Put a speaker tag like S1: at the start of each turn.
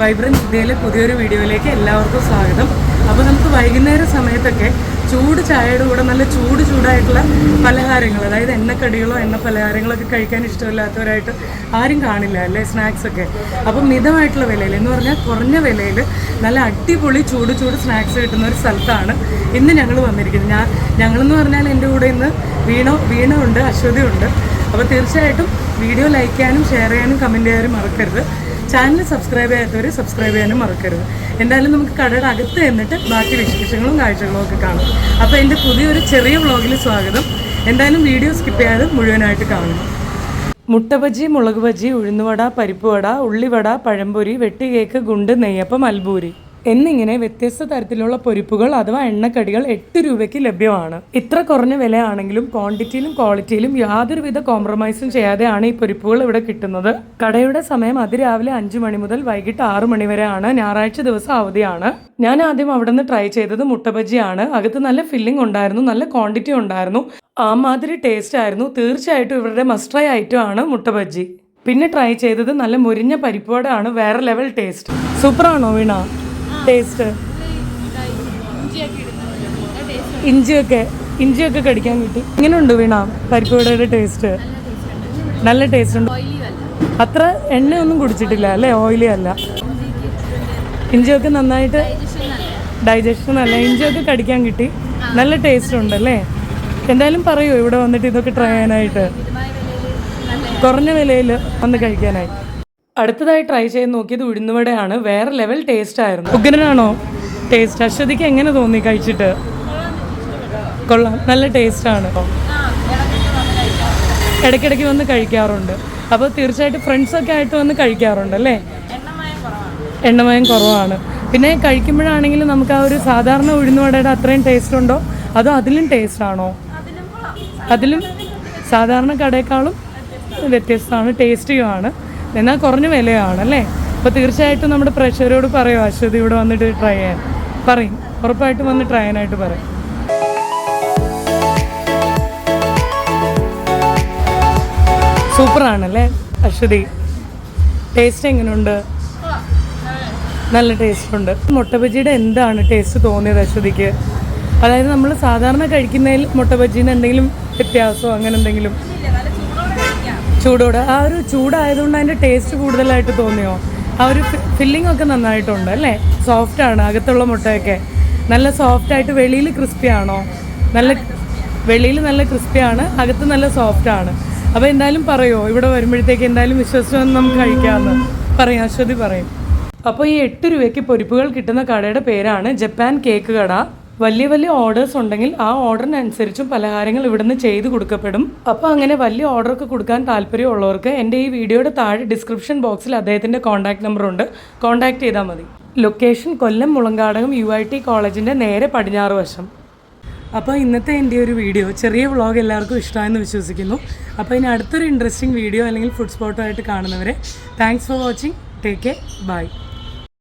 S1: Vibrance ഇന്ത്യയിലെ പുതിയൊരു വീഡിയോയിലേക്ക് എല്ലാവർക്കും സ്വാഗതം. അപ്പോൾ നമുക്ക് വൈകുന്നേര സമയത്തൊക്കെ ചൂട് ചായയുടെ കൂടെ നല്ല ചൂട് ചൂടായിട്ടുള്ള പലഹാരങ്ങൾ അതായത് എണ്ണക്കടികളോ എണ്ണ പലഹാരങ്ങളോ ഒക്കെ കഴിക്കാൻ ഇഷ്ടമില്ലാത്തവരായിട്ട് ആരും കാണില്ല അല്ലേ സ്നാക്സ് ഒക്കെ. അപ്പം മിതമായിട്ടുള്ള വിലയിൽ എന്ന് പറഞ്ഞാൽ കുറഞ്ഞ വിലയിൽ നല്ല അടിപൊളി ചൂട് ചൂട് സ്നാക്സ് കിട്ടുന്ന ഒരു സ്ഥലത്താണ് ഇന്ന് ഞങ്ങൾ വന്നിരിക്കുന്നത്. ഞാൻ ഞങ്ങളെന്ന് പറഞ്ഞാൽ എന്റെ കൂടെ ഇന്ന് വീണോ വീണ ഉണ്ട് അശ്വതി ഉണ്ട്. അപ്പോൾ തീർച്ചയായിട്ടും വീഡിയോ ലൈക്ക് ചെയ്യാനും ഷെയർ ചെയ്യാനും കമന്റ് ചെയ്യാനും മറക്കരുത്. ചാനൽ സബ്സ്ക്രൈബ് ചെയ്യാത്തവർ സബ്സ്ക്രൈബ് ചെയ്യാനും മറക്കരുത്. എന്തായാലും നമുക്ക് കടയുടെ അകത്ത് എന്നിട്ട് ബാക്കി വിശേഷങ്ങളും കാഴ്ചകളും ഒക്കെ കാണാം. അപ്പോൾ എന്റെ പുതിയൊരു ചെറിയ വ്ളോഗിൽ സ്വാഗതം. എന്തായാലും വീഡിയോ സ്കിപ്പ് ചെയ്യാതെ മുഴുവനായിട്ട് കാണും മുട്ട ബജി മുളക് ബജി ഉഴുന്നുവട പരിപ്പുവട ഉള്ളിവട പഴംപൊരി വെട്ടുകേക്ക് ഗുണ്ട് നെയ്യപ്പം അൽബൂരി. എന്നിങ്ങനെ വ്യത്യസ്ത തരത്തിലുള്ള പൊരിപ്പുകൾ അഥവാ എണ്ണക്കടികൾ എട്ട് രൂപയ്ക്ക് ലഭ്യമാണ്. ഇത്ര കുറഞ്ഞ വിലയാണെങ്കിലും ക്വാണ്ടിറ്റിയിലും ക്വാളിറ്റിയിലും യാതൊരുവിധ കോംപ്രമൈസും ചെയ്യാതെയാണ് ഈ പൊരിപ്പുകൾ ഇവിടെ കിട്ടുന്നത്. കടയുടെ സമയം അതിരാവിലെ അഞ്ചു മണി മുതൽ വൈകിട്ട് ആറു മണി വരെയാണ്. ഞായറാഴ്ച ദിവസം അവധിയാണ്. ഞാൻ ആദ്യം അവിടെ നിന്ന് ട്രൈ ചെയ്തത് മുട്ടബജിയാണ്. അകത്ത് നല്ല ഫില്ലിംഗ് ഉണ്ടായിരുന്നു നല്ല ക്വാണ്ടിറ്റി ഉണ്ടായിരുന്നു. ആ മാതിരി ടേസ്റ്റ് ആയിരുന്നു. തീർച്ചയായിട്ടും ഇവരുടെ മസ്റ്റ് ഐറ്റം ആണ് മുട്ടബജി. പിന്നെ ട്രൈ ചെയ്തത് നല്ല മുരിഞ്ഞ പരിപ്പോടാണ് വേറെ ലെവൽ ടേസ്റ്റ് സൂപ്പറാണോ വീണ? ടേസ്റ്റ് ഇഞ്ചിയൊക്കെ ഇഞ്ചിയൊക്കെ കടിക്കാൻ കിട്ടി. എങ്ങനെയുണ്ട് വീണ പരിപ്പുവടയുടെ ടേസ്റ്റ് നല്ല ടേസ്റ്റ് ഉണ്ട്. അത്ര എണ്ണയൊന്നും കുടിച്ചിട്ടില്ല അല്ലേ? ഓയിലി അല്ല. ഇഞ്ചിയൊക്കെ നന്നായിട്ട് ഡൈജഷൻ നല്ല ഇഞ്ചിയൊക്കെ കടിക്കാൻ കിട്ടി. നല്ല ടേസ്റ്റ് ഉണ്ട് അല്ലേ? എന്തായാലും പറയൂ ഇവിടെ വന്നിട്ട് ഇതൊക്കെ ട്രൈ ചെയ്യാനായിട്ട്? കുറഞ്ഞ വിലയിൽ വന്ന് കഴിക്കാനായി അടുത്തതായി ട്രൈ ചെയ്ത് നോക്കിയത് ഉഴുന്നുവടയാണ്. വേറെ ലെവൽ ടേസ്റ്റ് ആയിരുന്നു. ഉഗ്രനാണോ? ടേസ്റ്റ് അശ്വതിക്ക് എങ്ങനെ തോന്നി കഴിച്ചിട്ട്? കൊള്ളാം. നല്ല ടേസ്റ്റ് ആണ്. ഇടയ്ക്കിടയ്ക്ക് വന്ന് കഴിക്കാറുണ്ട്. അപ്പോൾ തീർച്ചയായിട്ടും ഫ്രണ്ട്സൊക്കെ ആയിട്ട് വന്ന് കഴിക്കാറുണ്ട് അല്ലേ? എണ്ണമയം കുറവാണ്. പിന്നെ കഴിക്കുമ്പോഴാണെങ്കിൽ നമുക്ക് ആ ഒരു സാധാരണ ഉഴുന്നുവടയുടെ അത്രയും ടേസ്റ്റ് ഉണ്ടോ? അതോ അതിലും ടേസ്റ്റ് ആണോ? അതിലും സാധാരണ കടയേക്കാളും വ്യത്യസ്തമാണ് ടേസ്റ്റിയുമാണ് എന്നാൽ കുറഞ്ഞ വിലയാണല്ലേ അപ്പോൾ തീർച്ചയായിട്ടും നമ്മുടെ പ്രഷറോട് പറയും അശ്വതി ഇവിടെ വന്നിട്ട് ട്രൈ ചെയ്യാൻ. പറയും ഉറപ്പായിട്ടും വന്ന് ട്രൈ ചെയ്യാനായിട്ട് പറയും. സൂപ്പറാണല്ലേ അശ്വതി? ടേസ്റ്റ് എങ്ങനെയുണ്ട് നല്ല ടേസ്റ്റ് ഉണ്ട്. മുട്ട എന്താണ് ടേസ്റ്റ് തോന്നിയത് അശ്വതിക്ക്? അതായത് നമ്മൾ സാധാരണ കഴിക്കുന്നതിൽ മുട്ട എന്തെങ്കിലും വ്യത്യാസമോ അങ്ങനെ എന്തെങ്കിലും? ചൂടോടെ. ആ ഒരു ചൂടായതുകൊണ്ട് അതിന്റെ ടേസ്റ്റ് കൂടുതലായിട്ട് തോന്നിയോ? ആ ഒരു ഫില്ലിംഗ് ഒക്കെ നന്നായിട്ടുണ്ട് അല്ലേ? സോഫ്റ്റ് ആണ് അകത്തുള്ള മുട്ടയൊക്കെ. നല്ല സോഫ്റ്റ് ആയിട്ട് വെളിയിൽ ക്രിസ്പി ആണോ? നല്ല വെളിയിൽ നല്ല ക്രിസ്പി ആണ് അകത്ത് നല്ല സോഫ്റ്റ് ആണ്. അപ്പോൾ എന്തായാലും പറയുമോ ഇവിടെ വരുമ്പോഴത്തേക്ക് എന്തായാലും വിശ്വസിച്ച് നമുക്ക് കഴിക്കാമെന്ന് പറയാം അശ്വതി പറയും. അപ്പോൾ ഈ എട്ട് രൂപയ്ക്ക് പൊരിപ്പുകൾ കിട്ടുന്ന കടയുടെ പേരാണ് ജപ്പാൻ കേക്ക് കട. വലിയ വലിയ ഓർഡേഴ്സ് ഉണ്ടെങ്കിൽ ആ ഓർഡറിനനുസരിച്ചും പലഹാരങ്ങൾ ഇവിടുന്ന് ചെയ്ത് കൊടുക്കപ്പെടും. അപ്പോൾ അങ്ങനെ വലിയ ഓർഡറൊക്കെ കൊടുക്കാൻ താല്പര്യമുള്ളവർക്ക് എന്റെ ഈ വീഡിയോയുടെ താഴെ ഡിസ്ക്രിപ്ഷൻ ബോക്സിൽ അദ്ദേഹത്തിന്റെ കോൺടാക്ട് നമ്പറുണ്ട് കോൺടാക്ട് ചെയ്താൽ മതി. Location Kollam Mulankadakam U I T കോളേജിന്റെ നേരെ പടിഞ്ഞാറ് വശം. അപ്പോൾ ഇന്നത്തെ എന്റെ ഒരു വീഡിയോ ചെറിയ വ്ളോഗ് എല്ലാവർക്കും ഇഷ്ടമായെന്ന് വിശ്വസിക്കുന്നു. അപ്പോൾ ഇനി അടുത്തൊരു ഇൻട്രസ്റ്റിംഗ് വീഡിയോ അല്ലെങ്കിൽ ഫുഡ് സ്പോട്ടോ ആയിട്ട് കാണുന്നവരെ thanks for watching take care bye